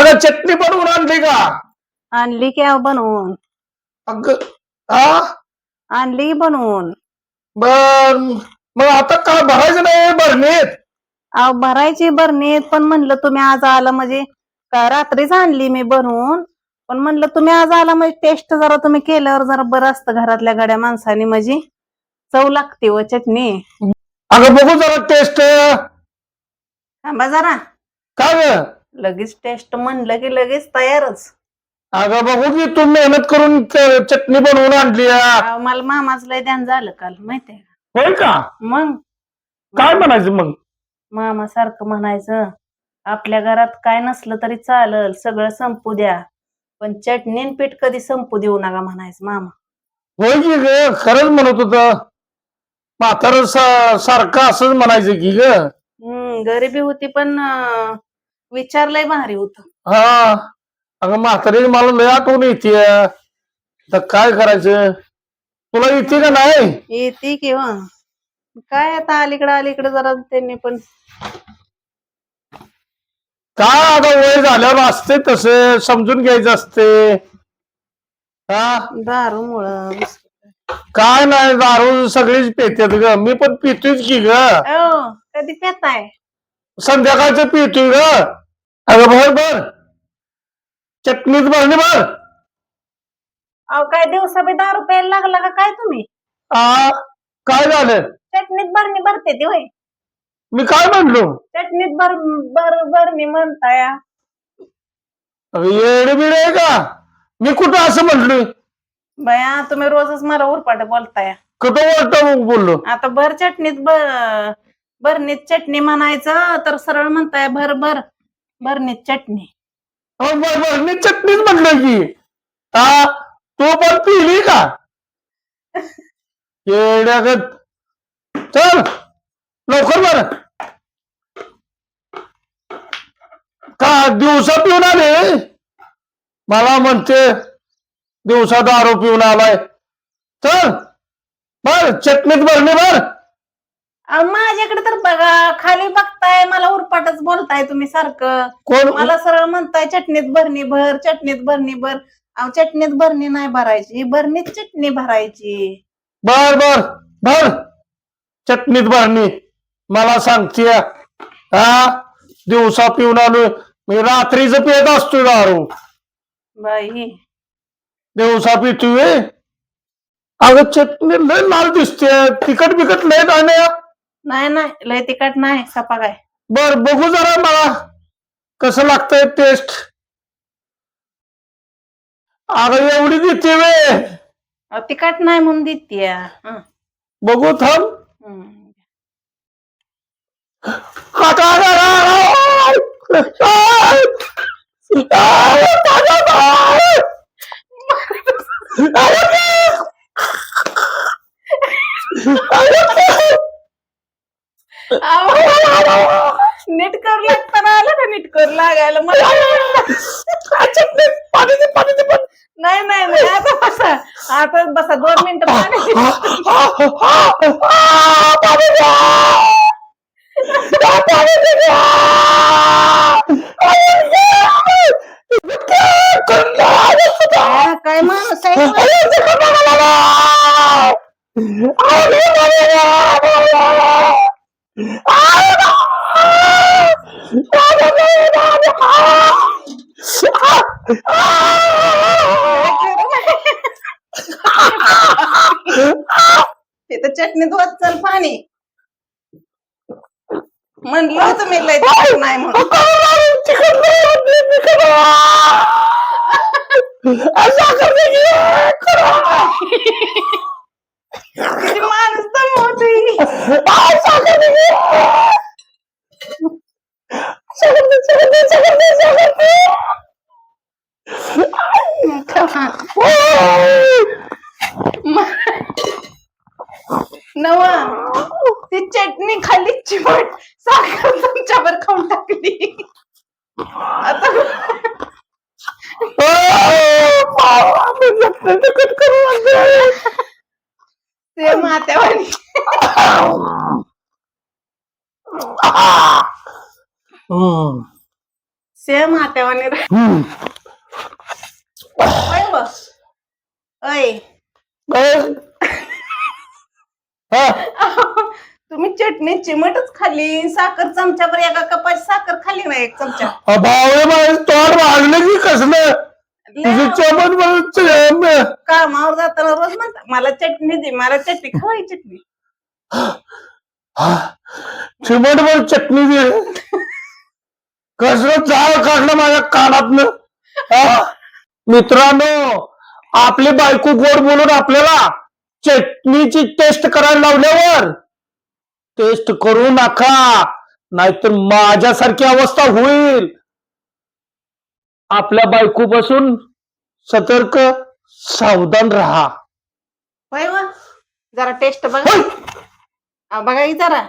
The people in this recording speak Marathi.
अगं चटणी बनवून आणली का? आणली की अहो बनवून. अग हा? आणली की बनवून. बर मग आता काय भरायचं नाही बरणीत अहो भरायची बरणीत पण म्हणलं तुम्ही आज आला म्हणजे का रात्रीच आणली मी बनवून. पण म्हणलं तुम्ही आज आला म्हणजे टेस्ट जरा तुम्ही केल्यावर जरा बरं असतं घरातल्या गड्या माणसाने म्हणजे. चव लागते व चटणी. अगं बघू जरा टेस्ट. थांबा जरा. काय ग? लगेच टेस्ट म्हणलं की लगेच तयारच. अगं बघू की तू मेहनत करून च- चटणी बनवून आणली आहे. अहो, मला मामाच लय ध्यान झालं काल माहितीये का? होय का? मग? काय म्हणायचं मग? मामा सारखं म्हणायचं आपल्या घरात काय नसलं तरी चालल सगळं संपू द्या. पण चटणी पीठ कधी संपू देऊ नका म्हणायचं मामा. होय की ग खरंच म्हणत होत. म्हातार सारखं असंच म्हणायचं की ग. हम्म गरिबी होती पण अं, विचारलंय भारी होत. हा अगं म्हातारी मला लय आठवण येते. तर काय करायचं? तुला येते का नाही? येते किंवा काय आता अलीकडे अलीकडे जरा त्यांनी पण. काय आता वय झाल्यावर असते तसे समजून घ्यायचं असते. हा? दारू मुळ काय नाही दारू सगळीच पेतात ग. मी पण पितोयच की ग. कधी पेताय? संध्याकाळचं पितोय ग. अगं भर भर. चटणीत भरणी भर. अहो काय दिवसा बी दारू प्यायला लागला का काय तुम्ही? आ काय झालं? चटणीत भरणी भरते ती होय. मी काय म्हणलो? चटणीत भर भर भरणी म्हणताय. येडे बिडे आहे का? मी कुठं असं म्हटलोय बया तुम्ही रोजच मला उरपाट बोलताय. कुठं वरट बोललो? आता भर चटणीत ब- भरणीत चटणी म्हणायचं तर सरळ म्हणताय भर भर. भरणीत चटणी. हो, बर बर मी चटणीच म्हटलं की. हा तू पण पिली का? येड्यागत चल लवकर बर. का दिवसा पिऊन आले? मला म्हणते दिवसा दारू पिऊन आलाय. चल बर चटणीत भरणी भर. अहो, माझ्याकडे तर बघा खाली बघताय मला उरपाटच बोलताय तुम्ही सारखं. कोण? मला सरळ म्हणताय चटणीत भरणी भर चटणीत भरणी भर. अहो चटणीत भरणी नाही भरायची भरणीत चटणी भरायची. बर बर भर चटणीत भरणी. मला सांगते हा दिवसा पिऊन आलोय. मी रात्रीच पित असतोय दारू. बाई. दिवसा पितोय. अगं चटणी लय लाल दिसते तिखट बिकट लय नाही ना नाही नाही लय तिखट नाही सपा काय बर बघू जरा मला कसं लागतंय टेस्ट अगं एवढी देते वे अहो, तिखट नाही म्हणून देते बघू थांब आता नीट कर लागताना आलं का नीट कर लागायला मला. पाणी दे पाणी दे पाणी. नाही नाही नाही आता बसा. आता बसा दोन मिनिटं पाणी. काय माणूस आहे? तिथं चटणीत वाचल पाणी. म्हणलं होतं मी लय तिखट नाही म्हणून. नवा ती चटणी खाली चिमट साखर तुमच्यावर खाऊन टाकली आता ते मात्यावानी सेम आत्यावाने हम्म. अय. अं. हा, तुम्ही चटणी चिमटच खाल्ली साखर चमच्यावर एका कपाची साखर खाल्ली ना एक चमचा. भावे माझे तोंड वाजलं की कसलं? तुझं चमन मला कामावर जाताना रोज म्हणता मला चटणी दे मला चटणी खवाई चटणी. चिमटभर चटणी दे. कसलं जाळ काढलं माझ्या कानातनं? मित्रांनो आपली बायको गोड बोलून आपल्याला चटणीची टेस्ट करायला लावल्यावर टेस्ट करू नका नाहीतर माझ्यासारखी अवस्था होईल. आपल्या बायको बसून सतर्क सावधान राहा. होय वा? जरा टेस्ट बघा. होय. आ, बघा की जरा.